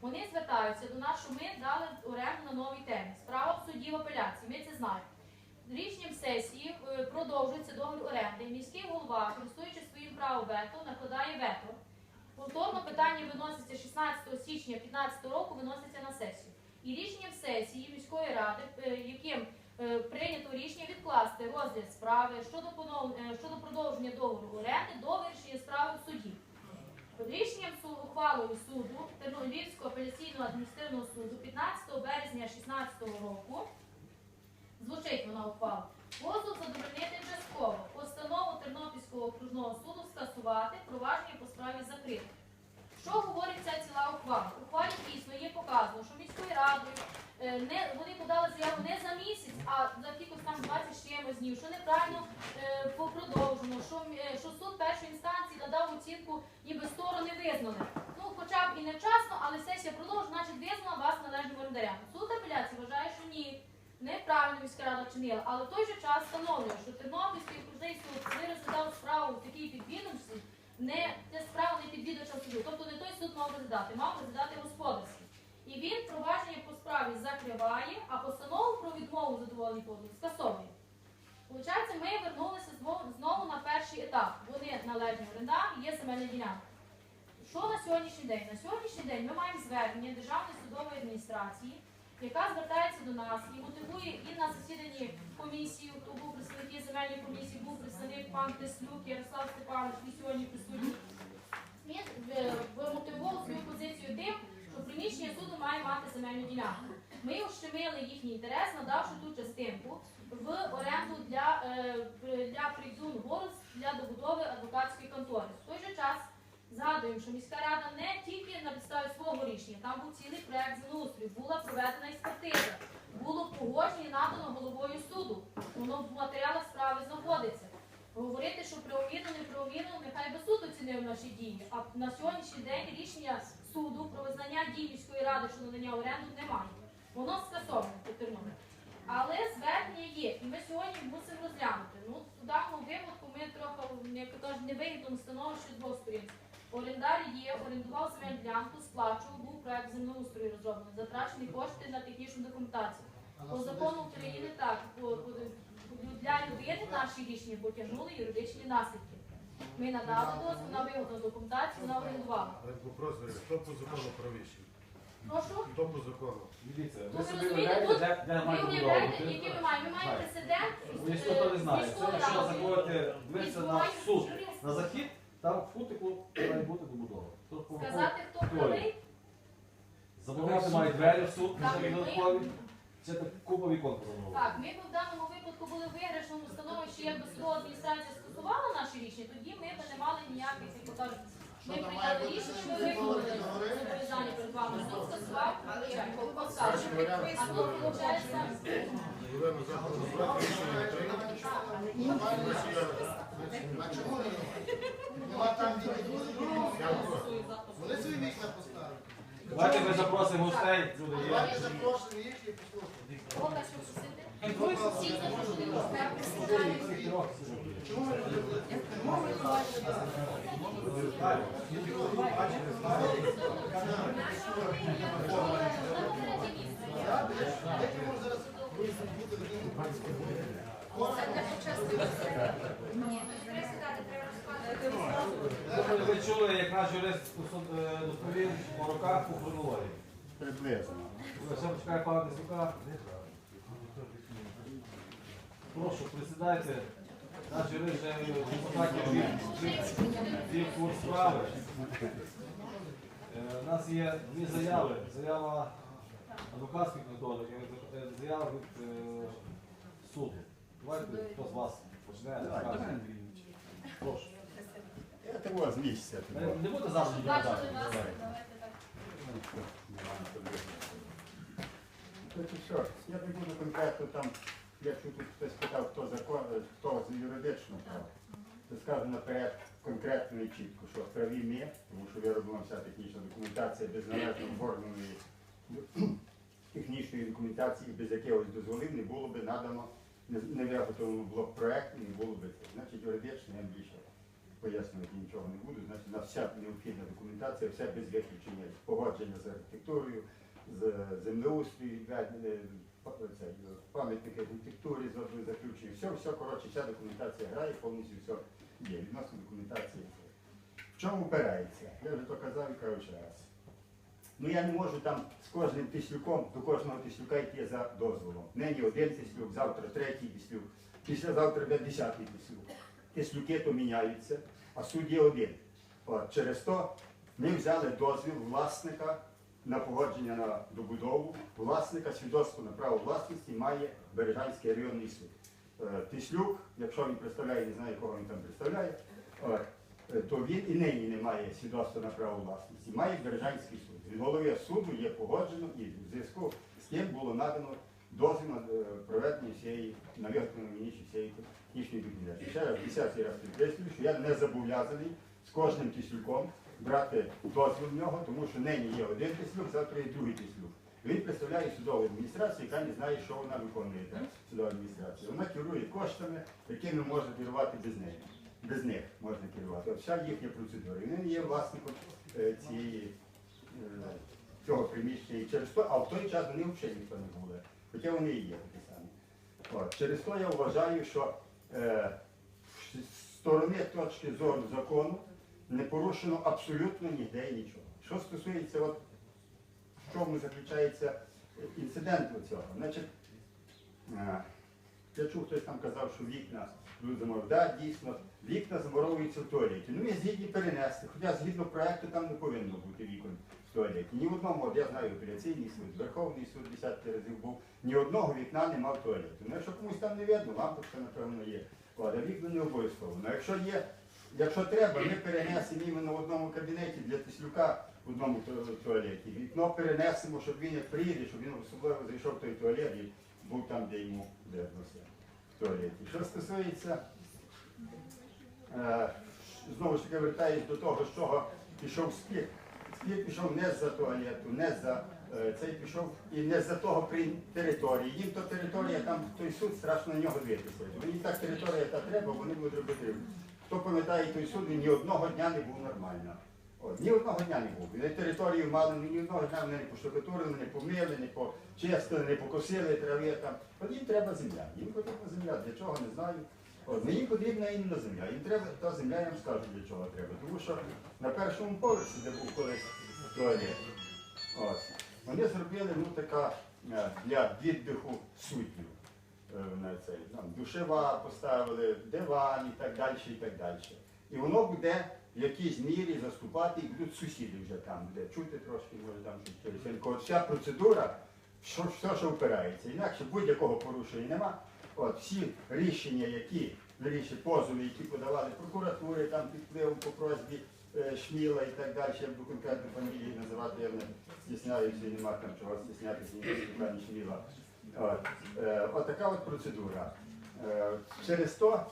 Вони звертаються до нас, що ми дали оренду на новій темі. Справа в суді в апеляції, ми це знаємо. Рішенням сесії е, продовжується договір оренди. Міський голова, користуючись своїм правом вето, накладає вето. Повторно питання виноситься 16 січня 2015 року, виноситься на сесію. І рішенням сесії міської ради, е, яким е, прийнято рішення відкласти розгляд справи щодо, щодо продовження договору оренди до вирішення справи в суді. Рішенням суду, ухвалою суду Тернопільського апеляційного адміністративного суду 15 березня 2016 року звучить вона ухвала. Позов задовольнити частково. Постанову Тернопільського окружного суду скасувати, провадження по справі закрити. Що говорить ця ціла ухвала? Ухвалі дійсно є показано, що міською радою е, не, вони подали заяву не за місяць, а за якихось там 20 з чимось днів, що неправильно е, попродовжено, що, е, суд першої інстанції надав оцінку, ніби сторони визнали. Ну, хоча б і невчасно, але сесія продовжена, значить визнала вас належним орендарям. Суд апеляції вважає, що ні. Неправильно міська рада вчинила, але в той же час встановлює, що Тернопільський окружний суд, коли розглядав справу в такій підвідомості, не ця справа не підвідувача суду. Тобто не той суд мав розглядати, мав розглядати господарський. І він провадження по справі закриває, а постанову про відмову задоволеній позову скасовує. Получається, ми вернулися знову, перший етап. Вони належні орендарі, є земельна ділянка. Що на сьогоднішній день? На сьогоднішній день ми маємо звернення Державної судової адміністрації, яка звертається до нас і мотивує і на засіданні комісії, хто був представник земельної комісії, був представник пан Теслюк, Ярослав Степанович, і сьогодні присутній. Він е, свою позицію тим, що приміщення суду має мати земельну ділянку. Ми ущемили їхній інтерес, надавши ту частинку оренду для, е, для Придзун Голос для добудови адвокатської контори. В той же час згадуємо, що міська рада не тільки на підставі свого рішення, там був цілий проект землеустрою, була проведена експертиза, було погодження надано головою суду. Воно в матеріалах справи знаходиться. Говорити, що правомірно, неправомірно, нехай би суд оцінив наші дії. А на сьогоднішній день рішення суду про визнання дій міської ради щодо надання оренду немає. Воно скасоване по Тернополі. Але звернення є, і ми сьогодні мусимо розглянути. Ну, в даному випадку ми трохи, як то кажуть, невигідному становищі з двох сторін. Орендар є, орендував земельну ділянку, сплачував, був проект землеустрою розроблений, затрачені кошти на технічну документацію. По закону України так, по, по, для людини наші рішення потягнули юридичні наслідки. Ми надали дозвіл на виготовлену документацію, вона орендувала. Вопрос, хто по закону правіший? Прошу. Хто по закону? Дивіться, Ну, ви ви собі розумієте, уявляєте, тут де, де Ви мають уявляєте, будувати? які ми маємо? Ми маємо прецедент. Ви е, ніхто не знає. міською Це якщо радою. заходити, дивитися на Відбувається суд, на захід, там футику має бути добудова. Тобто, Сказати, хто Хто правий, Забудувати мають двері в суд, Так, ще ми- додаткові. Це так купа вікон. Так, ми б в даному випадку були в виграшному становищі, якби судова адміністрація скасувала наші рішення, тоді ми б не мали ніяких, як то кажуть, ми прийняли рішення, ми виконали перед вами. Суд скасував. А то виходить, не? А чому не? Нема там. Вони свої вікна поставили. Давайте ми запросимо гостей. Давайте запрошуємо їх і послухаємо. До себе, присідаю. Чому ви робите? Як ви чули, як наш юрист е, розповів по руках по хронології. Приблизно. Все почекає пана Десюка. Прошу, присідайте. Наш юрист вже депутатів справи. Е, У нас є дві заяви. Заява адвокатських методик і е, заява від е, суду. Давайте хто з вас почне. розказує. Прошу. Я того з місця. Не, буде завжди вас, що, я не буду конкретно там, якщо тут хтось питав, хто закон, хто з юридичного права, то скажу наперед конкретно і чітко, що праві ми, тому що вироблена вся технічна документація без належно оформленої технічної документації, без якихось дозволів не було би надано, не, виготовлено було б проект і не було би це. Значить, юридично я більше. пояснювати нічого не буду. Значить, у нас вся необхідна документація, все без виключення погодження з архітектурою, з землеустрою, це, пам'ятники архітектури, з заключення. Все, все, коротше, вся документація грає, повністю все є. Відносно документації. це. В чому опирається? Я вже то казав і кажу раз. Ну я не можу там з кожним тислюком до кожного тислюка йти за дозволом. Нині один тислюк, завтра третій тислюк, післязавтра буде десятий тислюк. Тислюки то міняються, а судді один. От, через то ми взяли дозвіл власника на погодження на добудову. Власника свідоцтво на право власності має Бережанський районний суд. Е, Тислюк, якщо він представляє, не знаю, кого він там представляє, е, то він і нині не має свідоцтва на право власності, має Бережанський суд. Від голови суду є погоджено і в зв'язку з тим було надано дозвіл на е, проведення всієї на виготовлення мені всієї технічної документації. Ще раз, десятий раз підкреслюю, що я не зобов'язаний з кожним тислюком брати дозвіл в нього, тому що нині є один тислюк, завтра є другий тислюк. Він представляє судову адміністрацію, яка не знає, що вона виконує, та судова адміністрація. Вона керує коштами, якими можна керувати без неї. Без них можна керувати. От вся їхня процедура. Вони не є власником е, цієї, е, цього приміщення. Через то, а в той час вони взагалі ніхто не були. Хоча вони і є такі самі. От. Через то я вважаю, що е, з сторони точки зору закону не порушено абсолютно ніде і нічого. Що стосується, от, в чому заключається інцидент цього, значить, е, я чув, хтось там казав, що вікна люди замовляють. Да, дійсно, вікна замуровуються в туалеті. Ну, ми згідні перенести, хоча згідно проекту там не повинно бути вікон в туалеті. Ні в одному, от я знаю, апеляційний суд, Верховний суд десятки разів був, ні одного вікна нема в туалеті. Ну, якщо комусь там не видно, лампочка, напевно, є. От, вікна не обов'язково. Ну, якщо є, якщо треба, ми перенесемо іменно в одному кабінеті для Тислюка в одному туалеті. Вікно перенесемо, щоб він як приїде, щоб він особливо зайшов в той туалет і був там, де йому виднося в туалеті. Що стосується, е, знову ж таки вертаюсь до того, з чого пішов спір. Спір пішов не з-за туалету, не за е, цей пішов і не з-за того при території. Їм то територія, там той суд страшно на нього дивитися. Мені так територія, яка треба, вони будуть робити. Хто пам'ятає той суд, ні одного дня не був нормально. От, ні одного дня не був. Вони територію мали, ні одного дня вони не поштукатурили, не помили, не почистили, не покосили трави там. От їм треба земля. Їм потрібна земля. Для чого не знаю. От, мені потрібна іменно земля. Їм треба та земля, я їм скажу для чого треба. Тому що на першому поверсі, де був колись туалет, ось, вони зробили ну, така е, для віддиху суддів. Е, на цей, там, душева поставили, диван і так далі, і так далі. І воно буде в якійсь мірі заступати, і будуть сусіди вже там, буде чути трошки, може там щось Вся процедура, що, все, що впирається. Інакше будь-якого порушення нема. От, всі рішення, які вірніше, позови, які подавали прокуратури, там під впливом по просьбі е, Шміла і так далі, буду конкретно фамілії називати, я не стісняюся і нема там чого стіснятися, ні Шміла. От, е, от от процедура. Е, через то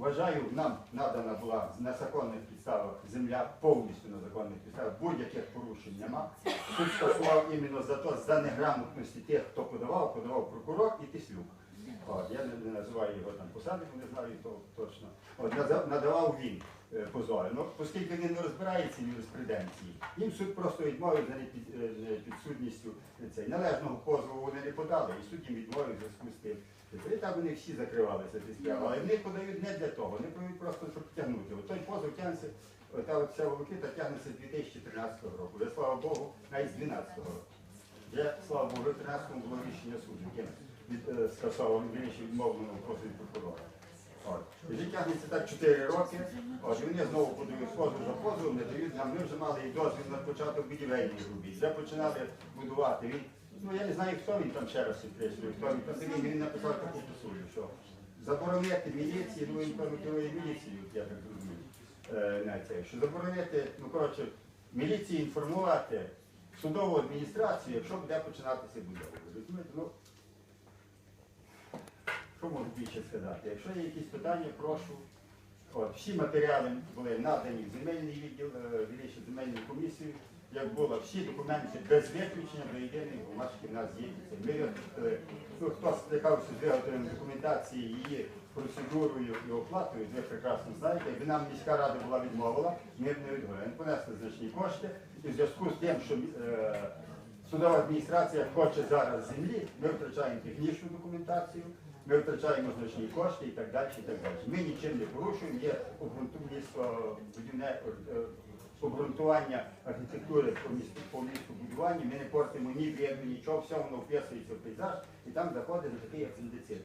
Вважаю, нам надана була на законних підставах земля повністю на законних підставах, будь-яких порушень нема. Суд стосував іменно за то, за неграмотності тих, хто подавав, подавав прокурор і Тислюк. От, я не, не називаю його там посади, бо не знаю то, точно. От, надавав він е. Ну, оскільки він не розбирається в юриспруденції, їм суд просто відмовив за непід- е, цей, належного позову вони не подали, і суд їм відмовив зв'язку з тим. І так вони всі закривалися ці справи. Але вони подають не для того, вони подають просто, щоб тягнути. От той позов тягнеться, та от ця волокита тягнеться з 2013 року. Я, слава Богу, навіть з 2012 року. Я, слава Богу, в 13-му було рішення суду, від, е, скасовано, відмовлено позові прокурора. От. І так 4 роки, от, і вони знову подають позов за позовом, не дають нам. Ми вже мали і дозвіл на початок будівельних робіт. Вже починали будувати. Він, ну я не знаю, хто він там ще раз підкреслює, хто він там такий, він написав таку посулю, що заборонити міліції, ну він певно керує я так розумію. Е, на це, що заборонити, ну коротше, міліції інформувати судову адміністрацію, якщо буде починатися будова. Розумієте, ну що можу більше сказати? Якщо є якісь питання, прошу. От, всі матеріали були надані в земельний відділ, е, вірніше, земельну комісію. Як було, всі документи без виключення до єдиної бумажки в нас є. Ми, е, ну, хто стикався з виготовленням документації, її процедурою і оплатою, ви прекрасно знаєте, якби нам міська рада була відмовила, ми б не відмовили. Понесли значні кошти, і в зв'язку з тим, що е, судова адміністрація хоче зараз землі, ми втрачаємо технічну документацію, ми втрачаємо значні кошти і так далі. І так далі. Ми нічим не порушуємо, є будівне е, обґрунтування архітектури по місту по містобудуванню, ми не портимо ні в'єдну, нічого, все воно вписується в пейзаж, і там заходить на такий апендицит.